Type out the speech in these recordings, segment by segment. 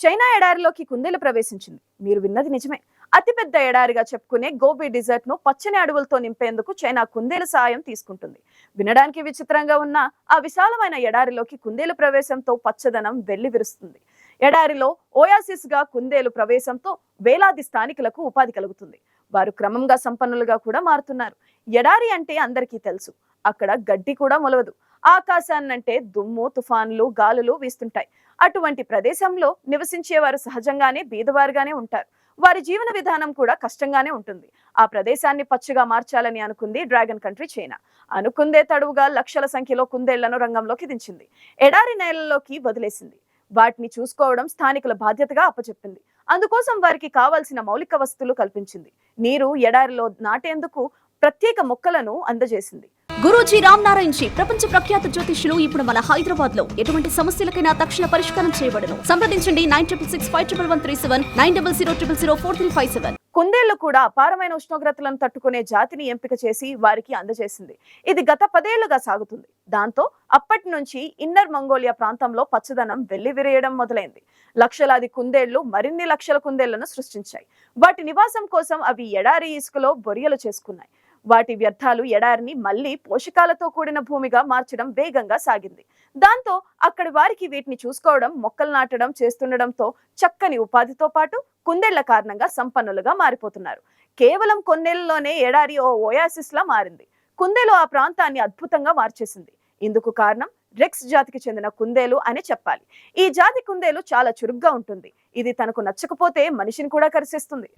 China ఎడారిలోకి కుందేలు ప్రవేశించింది. మీరు విన్నది నిజమే. అతిపెద్ద ఎడారిగా చెప్పుకునే గోబీ డిజర్ట్ను పచ్చని అడవులతో నింపేందుకు చైనా కుందేలు సాయం తీసుకుంటుంది. వినడానికి విచిత్రంగా ఉన్న ఆ విశాలమైన ఎడారిలోకి కుందేలు ప్రవేశంతో పచ్చదనం వెళ్ళి విరుస్తుంది ఎడారిలో ఓయాసిస్గా కుందేలు ప్రవేశంతో వేలాది స్థానికులకు ఉపాధి కలుగుతుంది. వారు క్రమంగా సంపన్నులుగా కూడా మారుతున్నారు. ఎడారి అంటే అందరికీ తెలుసు. అక్కడ గడ్డి కూడా మొలవదు. ఆకాశాన్నంటే దుమ్ము తుఫాన్లు గాలులు వీస్తుంటాయి. అటువంటి ప్రదేశంలో నివసించేవారు సహజంగానే బీదవారుగానే ఉంటారు. వారి జీవన విధానం కూడా కష్టంగానే ఉంటుంది. ఆ ప్రదేశాన్ని పచ్చగా మార్చాలని అనుకుంది డ్రాగన్ కంట్రీ చైనా. అనుకుందే తడువుగా లక్షల సంఖ్యలో కుందేళ్ళను రంగంలోకి దించింది. ఎడారి నేలల్లోకి వదిలేసింది. వాటిని చూసుకోవడం స్థానికుల బాధ్యతగా అప్పచెప్పింది. అందుకోసం వారికి కావాల్సిన మౌలిక వస్తువులు కల్పించింది. నీరు ఎడారిలో నాటేందుకు ప్రత్యేక మొక్కలను అందజేసింది. గురూజీ రామ్ నారాయణ్ జీ ప్రపంచ ప్రఖ్యాత జ్యోతిష్యులు ఇప్పుడు మన హైదరాబాద్లో ఎటువంటి సమస్యలకైనా తక్షణ పరిష్కారం చేయబడను. సంప్రదించండి nine triple six five triple one three seven nine double zero triple zero four three five seven. కుందేళ్ళు కూడా అపారమైన ఉష్ణోగ్రతలను తట్టుకునే జాతిని ఎంపిక చేసి వారికి అందజేసింది. ఇది గత పదేళ్ళుగా సాగుతుంది. దాంతో అప్పటి నుంచి ఇన్నర్ మంగోలియా ప్రాంతంలో పచ్చదనం వెళ్ళి విరేయడం మొదలైంది. లక్షలాది కుందేళ్ళు మరిన్ని లక్షల కుందేళ్ళను సృష్టించాయి. వాటి నివాసం కోసం అవి ఎడారి ఇసుకలో బొరియలు చేసుకున్నాయి. వాటి వ్యర్థాలు ఎడారిని మళ్ళీ పోషకాలతో కూడిన భూమిగా మార్చడం వేగంగా సాగింది. దాంతో అక్కడి వారికి వీటిని చూసుకోవడం మొక్కలు నాటడం చేస్తుండడంతో చక్కని ఉపాధితో పాటు కుందేళ్ళ కారణంగా సంపన్నులుగా మారిపోతున్నారు. కేవలం కొన్నేళ్ళలోనే ఎడారి ఓ ఓయాసిస్ లా మారింది. కుందేలు ఆ ప్రాంతాన్ని అద్భుతంగా మార్చేసింది. ఇందుకు కారణం రెక్స్ జాతికి చెందిన కుందేలు అని చెప్పాలి. ఈ జాతి కుందేలు చాలా చురుగ్గా ఉంటుంది. ఇది తనకు నచ్చకపోతే మనిషిని కూడా కరిసేస్తుంది.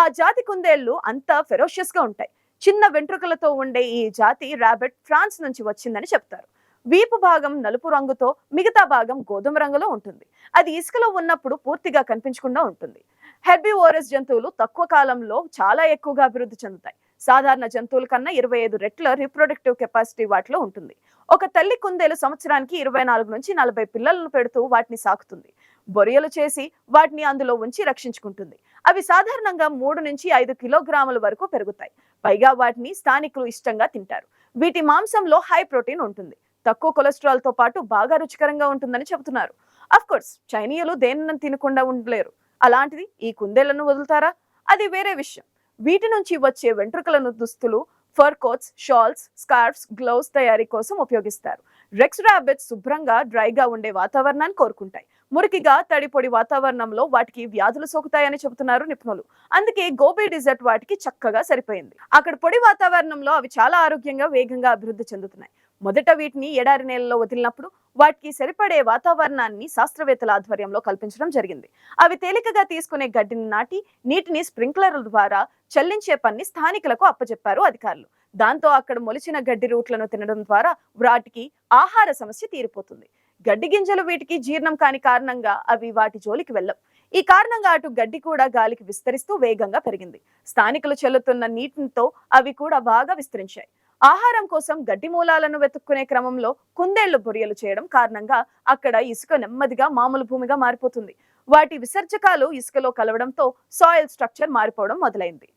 ఆ జాతి కుందేళ్ళు అంతా ఫెరోషియస్గా ఉంటాయి. చిన్న వెంట్రుకలతో ఉండే ఈ జాతి రాబెట్ ఫ్రాన్స్ నుంచి వచ్చిందని చెప్తారు. వీపు భాగం నలుపు రంగుతో మిగతా భాగం గోధుమ రంగులో ఉంటుంది. అది ఇసుకలో ఉన్నప్పుడు పూర్తిగా కనిపించకుండా ఉంటుంది. హెర్బివోరస్ జంతువులు తక్కువ కాలంలో చాలా ఎక్కువగా అభివృద్ధి చెందుతాయి. సాధారణ జంతువుల కన్నా ఇరవై ఐదు రెట్ల రీప్రొడక్టివ్ కెపాసిటీ వాటిలో ఉంటుంది. ఒక తల్లి కుందేలు సంవత్సరానికి ఇరవై నాలుగు నుంచి నలభై పిల్లలను పెడుతూ వాటిని సాకుతుంది. బొరియలు చేసి వాటిని అందులో ఉంచి రక్షించుకుంటుంది. అవి సాధారణంగా మూడు నుంచి ఐదు కిలోగ్రాముల వరకు పెరుగుతాయి. పైగా వాటిని స్థానికులు ఇష్టంగా తింటారు. వీటి మాంసంలో హై ప్రోటీన్ ఉంటుంది. తక్కువ కొలెస్ట్రాల్తో పాటు బాగా రుచికరంగా ఉంటుందని చెబుతున్నారు. అఫ్ కోర్స్ చైనీయులు దేనిని తినకుండా ఉండలేరు. అలాంటిది ఈ కుందేళ్ళను వదులుతారా? అది వేరే విషయం. వీటి నుంచి వచ్చే వెంట్రుకలను దుస్తులు fur coats shawls scarves gloves తయారీ కోసం ఉపయోగిస్తారు. రెక్స్ ర్యాబిట్స్ శుభ్రంగా డ్రైగా ఉండే వాతావరణాన్ని కోరుకుంటాయి. మురికిగా తడిపొడి వాతావరణంలో వాటికి వ్యాధులు సోకుతాయని చెబుతున్నారు నిపుణులు. అందుకే గోబీ డిజర్ట్ వాటికి చక్కగా సరిపోయింది. అక్కడ పొడి వాతావరణంలో అవి చాలా ఆరోగ్యంగా వేగంగా అభివృద్ధి చెందుతున్నాయి. మొదట వీటిని ఎడారి నేలలో వదిలినప్పుడు వాటికి సరిపడే వాతావరణాన్ని శాస్త్రవేత్తల ఆధ్వర్యంలో కల్పించడం జరిగింది. అవి తేలికగా తీసుకునే గడ్డిని నాటి నీటిని స్ప్రింక్లర్ల ద్వారా చెల్లించే పని స్థానికులకు అప్పచెప్పారు అధికారులు. దాంతో అక్కడ మొలిచిన గడ్డి రూట్లను తినడం ద్వారా వాటికి ఆహార సమస్య తీరిపోతుంది. గడ్డి గింజలు వీటికి జీర్ణం కాని కారణంగా అవి వాటి జోలికి వెళ్ళవు. ఈ కారణంగా అటు గడ్డి కూడా గాలికి విస్తరిస్తూ వేగంగా పెరిగింది. స్థానికులు చెల్లుతున్న నీటితో అవి కూడా బాగా విస్తరించాయి. ఆహారం కోసం గడ్డి మూలాలను వెతుక్కునే క్రమంలో కుందేళ్ళు బొరియలు చేయడం కారణంగా అక్కడ ఇసుక నెమ్మదిగా మామూలు భూమిగా మారిపోతుంది. వాటి విసర్జకాలు ఇసుకలో కలవడంతో సాయిల్ స్ట్రక్చర్ మారిపోవడం మొదలైంది.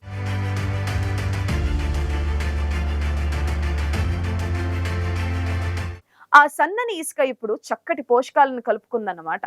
ఆ సన్నని ఇసుక ఇప్పుడు చక్కటి పోషకాలను కలుపుకుందన్నమాట.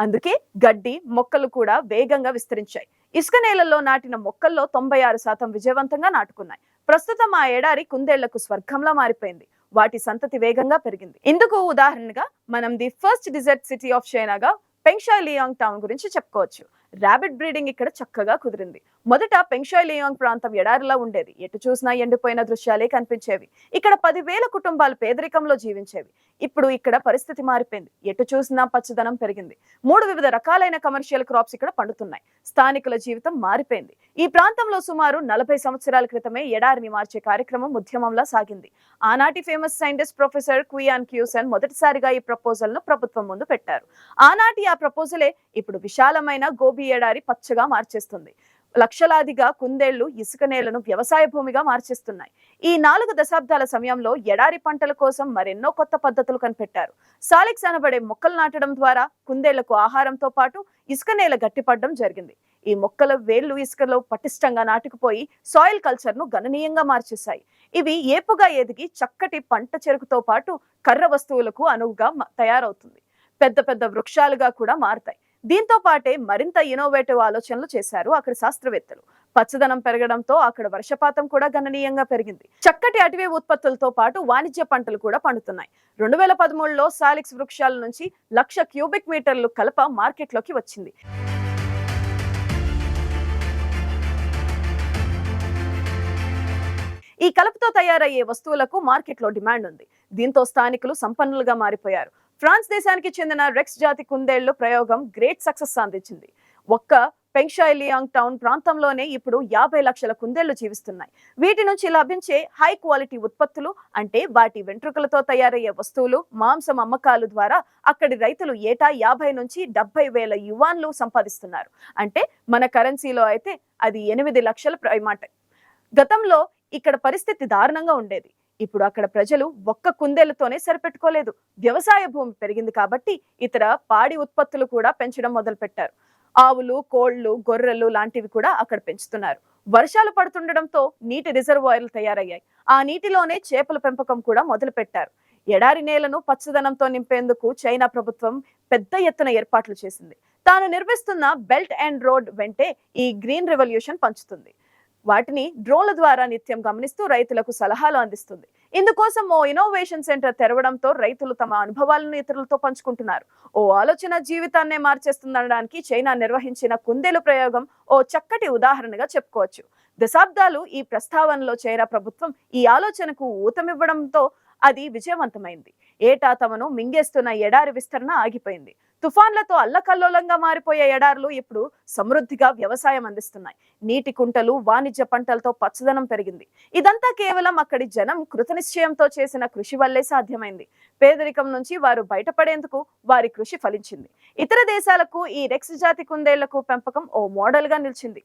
అందుకే గడ్డి మొక్కలు కూడా వేగంగా విస్తరించాయి. ఇసుక నేలల్లో నాటిన మొక్కల్లో తొంభై ఆరు శాతం విజయవంతంగా నాటుకున్నాయి. ప్రస్తుతం ఆ ఏడారి కుందేళ్ళకు స్వర్గంలా మారిపోయింది. వాటి సంతతి వేగంగా పెరిగింది. ఇందుకు ఉదాహరణగా మనం the first desert city of చైనాగా Pengshai Liang town గురించి చెప్పుకోవచ్చు. ర్యాబిట్ బ్రీడింగ్ ఇక్కడ చక్కగా కుదిరింది. మొదట పెంగ్షాయ్ లియాంగ్ ప్రాంతం ఎడారిలా ఉండేది. ఎటు చూసినా ఎండిపోయిన దృశ్యాలే కనిపించేవి. ఇక్కడ పదివేల కుటుంబాలు పేదరికంలో జీవించేవి. ఇప్పుడు ఇక్కడ పరిస్థితి మారిపోయింది. ఎటు చూసినా పచ్చదనం పెరిగింది. మూడు వివిధ రకాలైన కమర్షియల్ క్రాప్స్ ఇక్కడ పండుతున్నాయి. స్థానికుల జీవితం మారిపోయింది. ఈ ప్రాంతంలో సుమారు నలభై సంవత్సరాల క్రితమే ఎడారిని మార్చే కార్యక్రమం ఉద్యమంలా సాగింది. ఆనాటి famous scientist professor Qian Xuesen మొదటిసారిగా ఈ ప్రపోజల్ను ప్రభుత్వం ముందు పెట్టారు. ఆనాటి ఆ ప్రపోజలే ఇప్పుడు విశాలమైన గోబీ ఎడారి పచ్చగా మార్చేస్తుంది. లక్షలాదిగా కుందేళ్ళు ఇసుక నేలను వ్యవసాయ భూమిగా మార్చేస్తున్నాయి. ఈ నాలుగు దశాబ్దాల సమయంలో ఎడారి పంటల కోసం మరెన్నో కొత్త పద్ధతులు కనిపెట్టారు. సాలిక్స్ అనబడే మొక్కలు నాటడం ద్వారా కుందేళ్ళకు ఆహారంతో పాటు ఇసుక నేల గట్టిపడడం జరిగింది. ఈ మొక్కల వేళ్ళు ఇసుకలో పటిష్టంగా నాటుకుపోయి సాయిల్ కల్చర్ను గణనీయంగా మార్చేశాయి. ఇవి ఏపుగా ఎదిగి చక్కటి పంట చెరుకుతో పాటు కర్ర వస్తువులకు అనువుగా తయారవుతుంది. పెద్ద పెద్ద వృక్షాలుగా కూడా మారతాయి. దీంతో పాటే మరింత ఇన్నోవేటివ్ ఆలోచనలు చేశారు అక్కడ శాస్త్రవేత్తలు. పచ్చదనం పెరగడంతో అక్కడ వర్షపాతం కూడా గణనీయంగా పెరిగింది. చక్కటి అటవీ ఉత్పత్తులతో పాటు వాణిజ్య పంటలు కూడా పండుతున్నాయి. రెండు వేల పదమూడులో సాలిక్స్ వృక్షాల నుంచి లక్ష క్యూబిక్ మీటర్లు కలప మార్కెట్లోకి వచ్చింది. ఈ కలపతో తయారయ్యే వస్తువులకు మార్కెట్లో డిమాండ్ ఉంది. దీంతో స్థానికులు సంపన్నులుగా మారిపోయారు. ఫ్రాన్స్ దేశానికి చెందిన రెక్స్ జాతి కుందేళ్ళు ప్రయోగం గ్రేట్ సక్సెస్ సాధించింది. ఒక్క పెంగ్షాయిలియాంగ్ టౌన్ ప్రాంతంలోనే ఇప్పుడు యాభై లక్షల కుందేళ్ళు జీవిస్తున్నాయి. వీటి నుంచి లభించే హై క్వాలిటీ ఉత్పత్తులు అంటే వాటి వెంట్రుకలతో తయారయ్యే వస్తువులు మాంసం అమ్మకాలు ద్వారా అక్కడి రైతులు ఏటా యాభై నుంచి డెబ్బై వేల యువాన్లు సంపాదిస్తున్నారు. అంటే మన కరెన్సీలో అయితే అది ఎనిమిది లక్షల ప్రైమాట గతంలో ఇక్కడ పరిస్థితి దారుణంగా ఉండేది. ఇప్పుడు అక్కడ ప్రజలు ఒక్క కుందేలతోనే సరిపెట్టుకోలేదు. వ్యవసాయ భూమి పెరిగింది కాబట్టి ఇతర పాడి ఉత్పత్తులు కూడా పెంచడం మొదలుపెట్టారు. ఆవులు కోళ్ళు గొర్రెలు లాంటివి కూడా అక్కడ పెంచుతున్నారు. వర్షాలు పడుతుండడంతో నీటి రిజర్వాయర్లు తయారయ్యాయి. ఆ నీటిలోనే చేపల పెంపకం కూడా మొదలుపెట్టారు. ఎడారి నేలను పచ్చదనంతో నింపేందుకు చైనా ప్రభుత్వం పెద్ద ఎత్తున ఏర్పాట్లు చేసింది. తాను నిర్మిస్తున్న బెల్ట్ అండ్ రోడ్ వెంటే ఈ గ్రీన్ రెవల్యూషన్ పంచుతుంది. వాటిని డ్రోన్ల ద్వారా నిత్యం గమనిస్తూ రైతులకు సలహాలు అందిస్తుంది. ఇందుకోసం ఓ ఇన్నోవేషన్ సెంటర్ తెరవడంతో రైతులు తమ అనుభవాలను ఇతరులతో పంచుకుంటున్నారు. ఓ ఆలోచన జీవితాన్నే మార్చేస్తుందనడానికి చైనా నిర్వహించిన కుందేలు ప్రయోగం ఓ చక్కటి ఉదాహరణగా చెప్పుకోవచ్చు. దశాబ్దాలు ఈ ప్రస్తావనలో చైనా ప్రభుత్వం ఈ ఆలోచనకు ఊతమివ్వడంతో అది విజయవంతమైంది. ఏటా తమను మింగేస్తున్న ఎడారి విస్తరణ ఆగిపోయింది. తుఫాన్లతో అల్లకల్లోలంగా మారిపోయే ఎడారులు ఇప్పుడు సమృద్ధిగా వ్యవసాయం అందిస్తున్నాయి. నీటి కుంటలు వాణిజ్య పంటలతో పచ్చదనం పెరిగింది. ఇదంతా కేవలం అక్కడి జనం కృతనిశ్చయంతో చేసిన కృషి వల్లే సాధ్యమైంది. పేదరికం నుంచి వారు బయటపడేందుకు వారి కృషి ఫలించింది. ఇతర దేశాలకు ఈ రెక్స్ జాతి కుందేళ్ళకు పెంపకం ఓ మోడల్గా నిలిచింది.